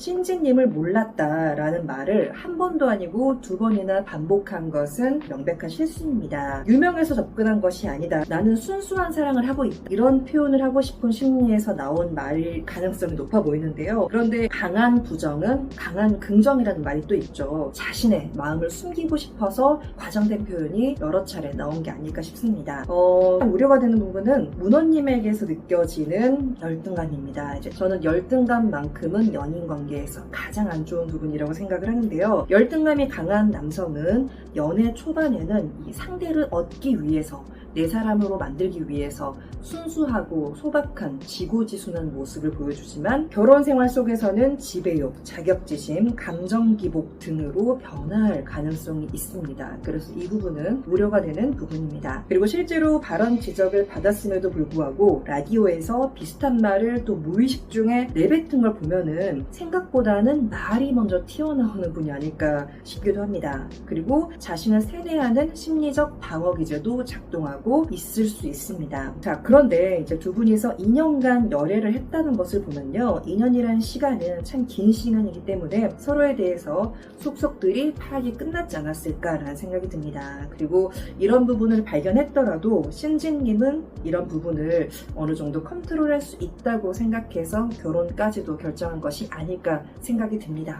신지님을 몰랐다라는 말을 한 번도 아니고 두 번이나 반복한 것은 명백한 실수입니다. 유명해서 접근한 것이 아니다. 나는 순수한 사랑을 하고 있다. 이런 표현을 하고 싶은 심리에서 나온 말일 가능성이 높아 보이는데요. 그런데 강한 부정은 강한 긍정이라는 말이 또 있죠. 자신의 마음을 숨기고 싶어서 과장된 표현이 여러 차례 나온 게 아닐까 싶습니다. 어, 우려가 되는 부분은 문원님에게서 느껴지는 열등감입니다. 이제 저는 열등감만큼은 연인 관계 에서 가장 안 좋은 부분이라고 생각을 하는데요. 열등감이 강한 남성은 연애 초반에는 이 상대를 얻기 위해서 내 사람으로 만들기 위해서 순수하고 소박한 지고지순한 모습을 보여주지만 결혼 생활 속에서는 지배욕, 자격지심, 감정기복 등으로 변화할 가능성이 있습니다. 그래서 이 부분은 우려가 되는 부분입니다. 그리고 실제로 발언 지적을 받았음에도 불구하고 라디오에서 비슷한 말을 또 무의식 중에 내뱉은 걸 보면은 생각보다는 말이 먼저 튀어나오는 분이 아닐까 싶기도 합니다. 그리고 자신을 세뇌하는 심리적 방어 기제도 작동하 고 있을 수 있습니다. 자, 그런데 이제 두 분이서 2년간 열애를 했다는 것을 보면요. 2년이라는 시간은 참 긴 시간이기 때문에 서로에 대해서 속속들이 파악이 끝났지 않았을까라는 생각이 듭니다. 그리고 이런 부분을 발견했더라도 신진님은 이런 부분을 어느 정도 컨트롤할 수 있다고 생각해서 결혼까지도 결정한 것이 아닐까 생각이 듭니다.